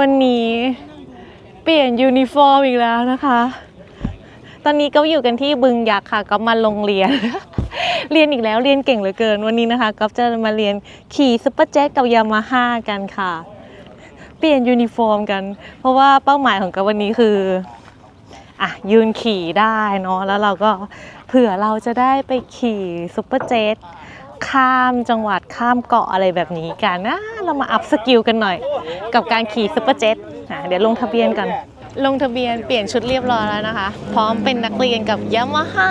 วันนี้เปลี่ยนยูนิฟอร์มอีกแล้วนะคะ ตอนนี้ก็อยู่กันที่บึงยักษ์ค่ะ ก็มาโรงเรียน เรียนอีกแล้วเรียนเก่งเหลือเกิน วันนี้นะคะก็จะมาเรียนขี่ซุปเปอร์เจ็ตกับยามาฮ่ากันค่ะ เปลี่ยนยูนิฟอร์มกัน เพราะว่าเป้าหมายของกับวันนี้คืออะยืนขี่ได้เนาะแล้วเราก็เผื่อเราจะได้ไปขี่ซุปเปอร์เจ็ต ข้ามจังหวัดข้ามเกาะอะไรแบบนี้กันนะเรามาอัพสกิลกันหน่อย กับการขี่ซุปเปอร์เจ็ตอะเดี๋ยวลงทะเบียนกัน ลงทะเบียนเปลี่ยนชุดเรียบร้อยแล้วนะคะ พร้อมเป็นนักเรียนกับยามาฮ่า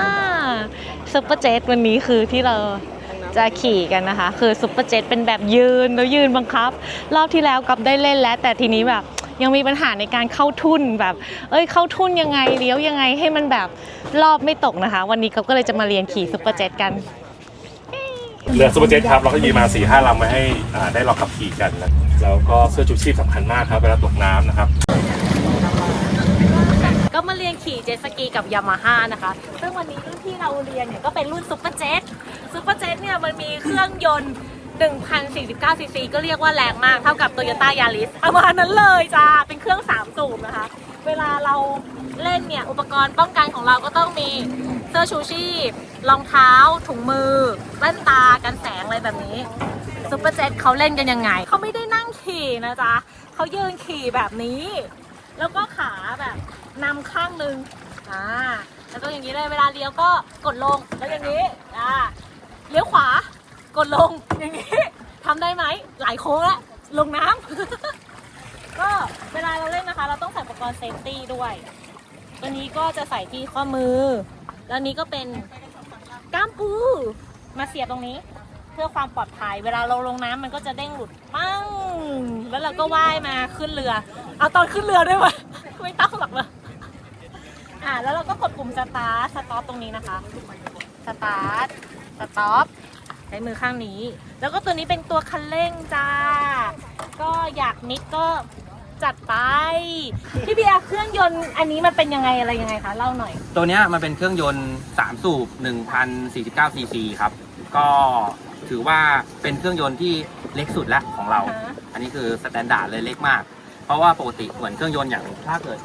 ซุปเปอร์เจ็ตวันนี้คือที่เราจะขี่กันนะคะ คือซุปเปอร์เจ็ตเป็นแบบยืนแล้วยืนบังคับ รอบที่แล้วกับได้เล่นแล้ว แต่ทีนี้แบบยังมีปัญหาในการเข้าทุ่นแบบ เอ้ยเข้าทุ่นยังไงเลี้ยวยังไงให้มันแบบรอบไม่ตกนะคะ วันนี้กับก็เลยจะมาเรียนขี่ซุปเปอร์เจ็ตกัน เรือซูเปอร์เจ็ตครับเราก็ยีมา4ี่ห้าลำมาให้อ่าได้ลองขับขี่กันนะแล้วก็เสื้อชูชีพสำคัญมากครับเวลาตกน้ำนะครับ ก็มาเรียนขี่เจ็ตสกีกับยามาฮ่านะคะ ซึ่งวันนี้รุ่นที่เราเรียนเนี่ยก็เป็นรุ่นซุปเปอร์เจ็ตซุปเปอร์เจ็ตเนี่ยมันมีเครื่องยนต์ 1,049ซีซีก็เรียกว่าแรงมากเท่ากับโตโยต้ายาริสประมาณนั้นเลยจ้า เป็นเครื่อง3สูบนะคะ เวลาเรา เล่นเนี่ยอุปกรณ์ป้องกันของเราก็ต้องมีเสื้อชูชีพรองเท้า ถุงมือแว่นตากันแสงอะไรแบบนี้ซุปเปอร์เจ็ตเขาเล่นกันยังไงเขาไม่ได้นั่งขี่นะจ๊ะเขายืนขี่แบบนี้ แล้วก็ขาแบบนำข้างหนึ่งอ่าแล้วก็อย่างนี้เลยเวลาเลี้ยวก็กดลงแล้วอย่างนี้อ่าเลี้ยวขวากดลงอย่างนี้ทำได้ไหมหลายโค้งล้วลงน้ำก็เวลาเราเล่นนะคะ เราต้องใส่อุปกรณ์เซฟตี้ด้วย ตัวนี้ก็จะใส่ที่ข้อมือ แล้วนี้ก็เป็นก้ามปู มาเสียบตรงนี้ เพื่อความปลอดภัย เวลาเราลงน้ำมันก็จะเด้งหลุดปั้ง แล้วเราก็ว่ายมาขึ้นเรือ เอาตอนขึ้นเรือด้วยวะไม่ต้องหรอกเลยอ่าแล้วเราก็กดปุ่มสตาร์ทสต็อปตรงนี้นะคะสตาร์ทสต็อปใช้มือข้างนี้ แล้วก็ตัวนี้เป็นตัวคันเร่งจ้า ก็อยากนิดก็ จัดไปพี่เบียร์เครื่องยนต์อันนี้มันเป็นยังไงอะไรยังไงคะเล่าหน่อย ตัวเนี้ยมันเป็นเครื่องยนต์ 3 สูบ 1,049 ซีซีครับ ก็ถือว่าเป็นเครื่องยนต์ที่เล็กสุดแล้วของเรา อ่าฮะ อันนี้คือสแตนดาร์ดเลยเล็กมาก เพราะว่าปกติเหมือนเครื่องยนต์อย่างถ้าเกิด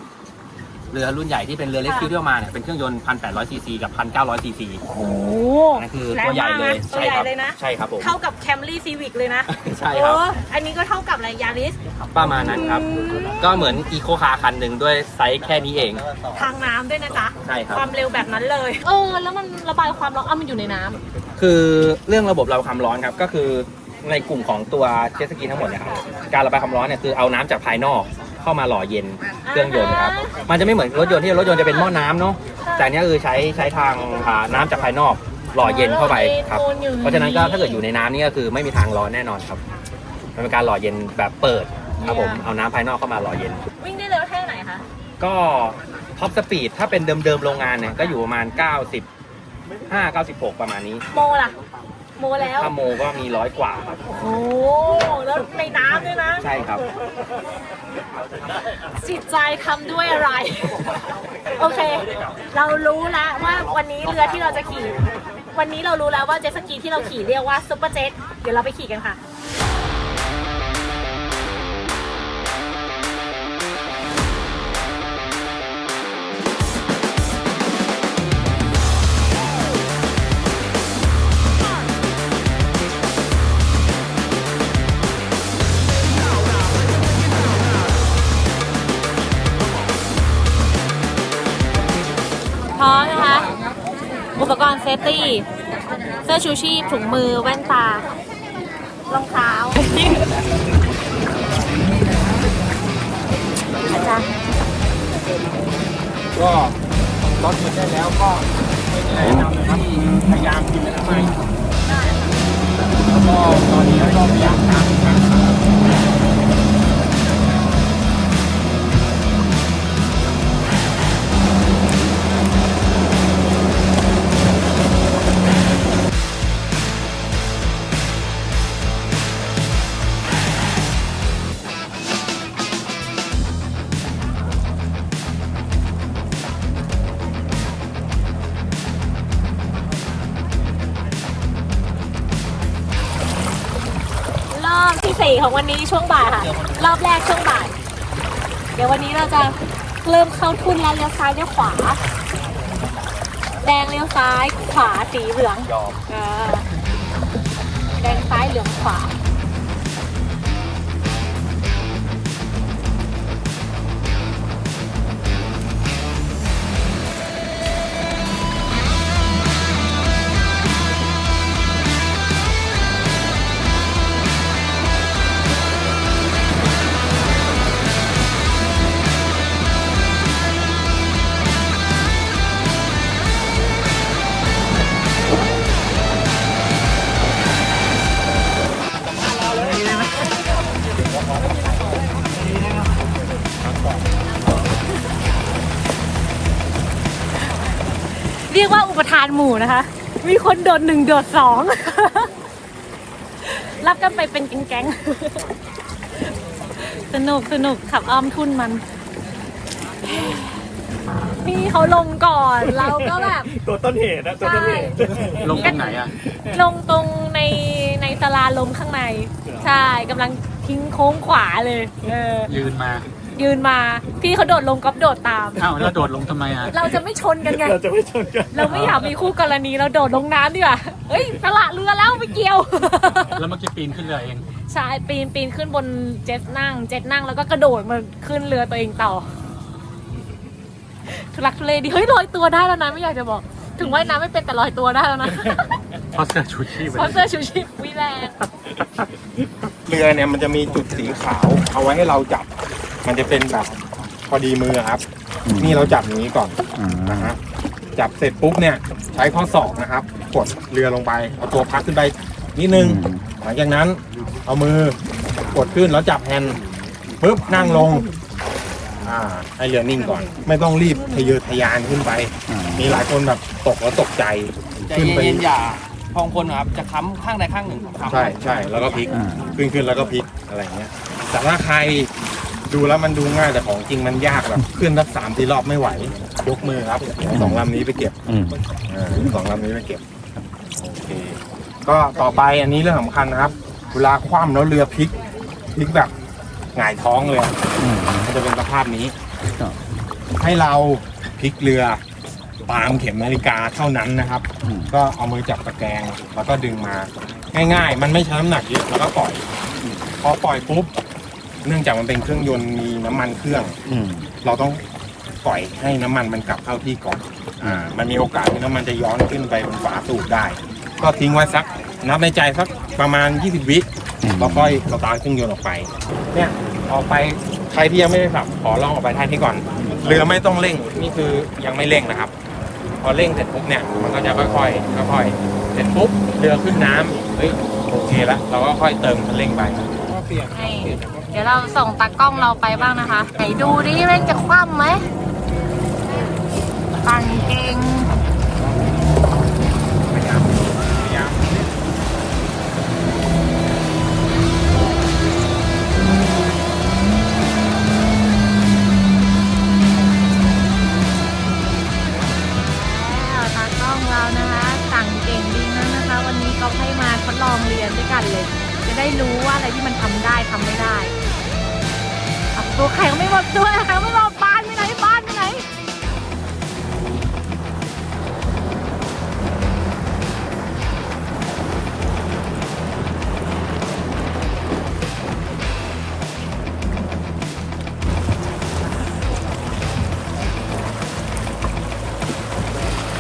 เรือรุ่นใหญ่ที่เป็นเรือเล็กที่เรียกมาเนี่ยเป็นเครื่องยนต์1,800ซีซีกับ1,900ซีซีโอ้โหนั่นคือตัวใหญ่เลยตัวใหญ่เลยนะใช่ครับผมเท่ากับแคมรี่ซีวิกเลยนะใช่ครับโอ้อันนี้ก็เท่ากับอะไรยาริสประมาณนั้นครับ ก็เหมือนอีโคคาร์คันหนึ่งด้วยไซส์แค่นี้เอง ทางน้ำด้วยนะจ๊ะใช่ครับความเร็วแบบนั้นเลย เออ แล้วมันระบายความร้อนอะมันอยู่ในน้ำคือเรื่องระบบระบายความร้อนครับก็คือในกลุ่มของตัวเจ็ตสกีทั้งหมดเนะครับการระบายความร้อนเนี่ยคือเอาน้ำจากภายนอก เข้ามาหล่อเย็นเครื่องยนต์ครับ มันจะไม่เหมือนรถยนต์ที่รถยนต์จะเป็นหม้อน้ำเนาะ แต่อันเนี้ยคือใช้ใช้ทางอ่าน้ำจากภายนอกหล่อเย็นเข้าไปครับ เพราะฉะนั้นก็ถ้าเกิดอยู่ในน้ำนี่ก็คือไม่มีทางร้อนแน่นอนครับ มันเป็นการหล่อเย็นแบบเปิดครับผม เอาน้ำภายนอกเข้ามาหล่อเย็น วิ่งได้เร็วแค่ไหนคะ ก็ท็อปสปีดถ้าเป็นเดิมๆโรงงานเนี่ยก็อยู่ประมาณ95 96 ประมาณนี้ โมล่ะ โมแล้ว ถ้าโมก็มีร้อยกว่าครับ โอ้แล้วในน้ำด้วยนะ ใช่ครับ จิตใจทำด้วยอะไร โอเค เรารู้แล้วว่าวันนี้เรือที่เราจะขี่ วันนี้เรารู้แล้วว่าเจ็ตสกีที่เราขี่เรียกว่าซุปเปอร์เจ็ต เดี๋ยวเราไปขี่กันค่ะ ฟตี้เสื้อชูชีพถุงมือแว่นตารองเท้าอาจารย์ก็รถมันได้แล้วก็ไม่แนะนำนะครับพยายามกินอะไรแล้วก็ตอนนี้ก็พยายามทำน สี่ของวันนี้ช่วงบ่ายค่ะ รอบแรกช่วงบ่าย เดี๋ยววันนี้เราจะเริ่มเข้าทุ่นแล้วเลี้ยวซ้ายเลี้ยวขวา แดงเลี้ยวซ้ายขวาสีเหลืองยอมเออแดงซ้ายเหลืองขวาาอุปทานหมู่นะคะ มีคนโดดหนึ่งโดดสองรับกันไปเป็นแก๊งๆ สนุกสนุกขับอ้อมทุ่นมันพี่เขาลงก่อนเราก็แบบ ตัวต้นเหตุนะตัวต้นเหตุลงตรงไหนอะ ลงตรงในในสลาลมข้างใน ใช่กำลังทิ้งโค้งขวาเลย เออ ยืนมา ยืนมา พี่เขาโดดลงก๊อฟโดดตาม อ้าวแล้วโดดลงทำไมอะเราจะไม่ชนกันไง เราจะไม่ชนกันเราไม่อยากมีคู่กรณีเราโดดลงน้ำดีกว่าเฮ้ยสละเรือแล้วไม่เกี่ยว แล้วเมื่อกี้ปีนขึ้นเรือเอง ใช่ปีนปีนขึ้นบนเจ็ตนั่ง เจ็ตนั่งแล้วก็กระโดดมาขึ้นเรือตัวเองต่อทุลักทุเลดีเฮ้ยลอยตัวได้แล้วนะไม่อยากจะบอก ถึงว่ายน้ำไม่เป็นแต่ลอยตัวได้แล้วนะเพราะเสื้อชูชีพเพราะเสื้อชูชีพวิแรง เรือเนี่ยมันจะมีจุดสีขาว เอาไว้ให้เราจับ มันจะเป็นแบบพอดีมือครับนี่เราจับอย่างนี้ก่อนนะฮะจับเสร็จปุ๊บเนี่ย ใช้ข้อศอกนะครับ กดเรือลงไป เอาตัวพักขึ้นไปนิดนึงหลังจากนั้นเอามือกดขึ้นแล้วจับแฮนด์ปุ๊บนั่งลง อ่าให้เรือนิ่งก่อน ไม่ต้องรีบทะเยอทะยานขึ้นไปมีหลายคนแบบตกแล้วตกใจใจขึ้นไปเย็นๆอย่าพองคนนะครับจะค้ำข้างใดข้างหนึ่งค้ำใช่ใช่แล้วก็พลิกขึ้นขึ้นแล้วก็พลิกอะไรเงี้ย แต่ถ้าใคร ดูแล้วมันดูง่ายแต่ของจริงมันยากแบบขึ้นสักสามสี่รอบไม่ไหว ยกมือครับเอาสองลำนี้ไปเก็บอ่าสองลำนี้ไปเก็บโอเคก็ต่อไปอันนี้เรื่องสำคัญนะครับ เวลาคว่ำแล้วเรือพลิกพลิกแบบหงายท้องเลยอะมันจะเป็นสภาพนี้ ครับ ให้เราพลิกเรือตามเข็มนาฬิกาเท่านั้นนะครับ อืม ก็เอามือจับตะแกรงแล้วก็ดึงมา ง่ายๆ มันไม่ใช้น้ำหนักเยอะแล้วก็ปล่อย พอปล่อยปุ๊บ เนื่องจากมันเป็นเครื่องยนต์มีน้ำมันเครื่องเราต้องปล่อยให้น้ำมันมันกลับเข้าที่ก่อน อ่า มันมีโอกาสที่น้ำมันจะย้อนขึ้นไปบนฝาสูบได้ ก็ทิ้งไว้สัก นับในใจสักประมาณ 20 วิแล้วค่อยสตาร์ทเครื่องยนต์ออกไป เนี่ยออกไปใครที่ยังไม่ได้ขับขอลองออกไปท่านี้ก่อน เรือไม่ต้องเร่ง นี่คือยังไม่เร่งนะครับ พอเร่งเสร็จปุ๊บเนี่ย มันก็จะค่อยๆ ค่อยๆ เสร็จปุ๊บเรือขึ้นน้ำเฮ้ยโอเคแล้วเราก็ค่อยเติมคันเร่งไป ก็เปลี่ยนให้เดี๋ยวเราส่งตากล้องเราไปบ้างนะคะ ไหนดูดิแม่งจะคว่ำไหมปั่นเก่ง ตัวแข็ไม่หมดตัวแข็งไม่หมดบ้านไปไหนบ้านไปไหน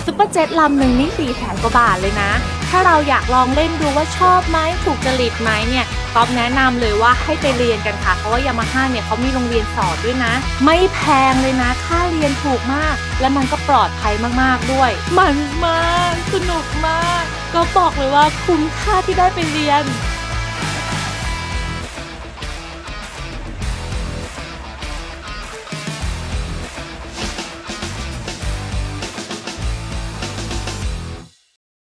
ซุปเปอร์เจ็ตลำหนึ่งนี่สี่แสนกว่าบาทเลยนะ ถ้าเราอยากลองเล่นดูว่าชอบไหมถูกจริตไหมเนี่ยก๊อฟแนะนำเลยว่าให้ไปเรียนกันค่ะ เพราะว่ายามาฮ่าเนี่ยเขามีโรงเรียนสอนด้วยนะ ไม่แพงเลยนะ ค่าเรียนถูกมาก และมันก็ปลอดภัยมากๆด้วย มันมาก สนุกมาก ก็บอกเลยว่าคุ้มค่าที่ได้ไปเรียน